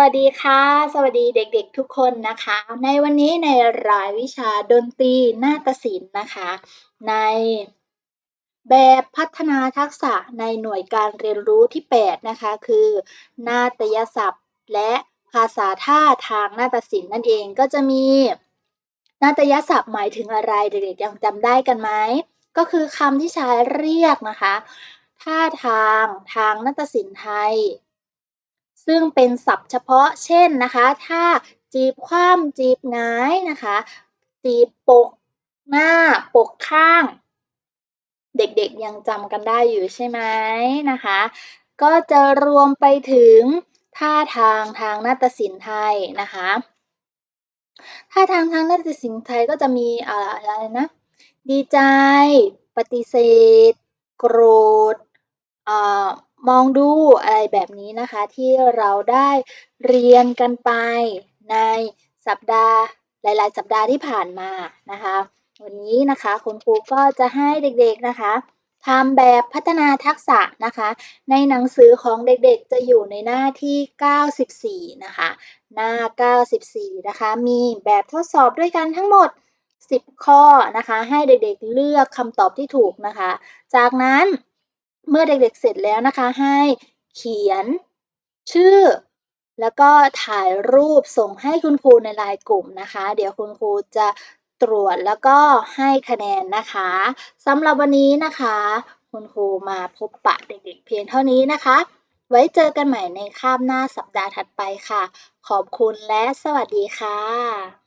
วัสดีค่ะ สวัสดีเด็กๆทุกคนนะคะ ในวันนี้ในรายวิชาดนตรีนาฏศิลป์นะคะ ในแบบพัฒนาทักษะในหน่วยการเรียนรู้ที่ 8 นะคะ คือ นาฏยศัพท์ และภาษาท่าทางนาฏศิลป์นั่นเองก็จะมี นาฏยศัพท์หมายถึงอะไรเด็กๆยังจำได้กันไหมก็คือคำที่ใช้เรียกนะคะ ท่าทางทางนาฏศิลป์ไทย ซึ่งเป็นศัพท์เฉพาะเช่นนะคะ ถ้าจีบคว่ำจีบง้ายนะคะ จีบปกหน้าปกข้าง เด็กๆยังจำกันได้อยู่ใช่ไหมนะคะ ก็จะรวมไปถึงท่าทางทางนาฏศิลป์ไทยนะคะท่าทางทางนาฏศิลป์ไทยก็จะมีอะไรนะ ดีใจ ปฏิเสธ โกรธ มองดูอะไรแบบนี้นะคะ ที่เราได้เรียนกันไปในสัปดาห์หลาย ๆ สัปดาห์ที่ผ่านมานะคะ วันนี้นะคะคุณครูก็จะให้เด็ก ๆ นะคะทำแบบพัฒนาทักษะนะคะ ในหนังสือของเด็กๆ จะอยู่ในหน้าที่ 94 นะคะ หน้า 94 นะคะ มีแบบทดสอบด้วยกันทั้งหมด 10 ข้อนะคะ ให้เด็กๆเลือกคำตอบที่ถูกนะคะ จากนั้น เมื่อเด็กๆเสร็จแล้วนะคะ ให้เขียนชื่อ แล้วก็ถ่ายรูปส่งให้คุณครูในไลน์กลุ่มนะคะ เดี๋ยวคุณครูจะตรวจแล้วก็ให้คะแนนนะคะสำหรับวันนี้นะคะ คุณครูมาพบปะเด็กๆเพียงเท่านี้นะคะ ไว้เจอกันใหม่ในคาบหน้าสัปดาห์ถัดไปค่ะ ขอบคุณและสวัสดีค่ะ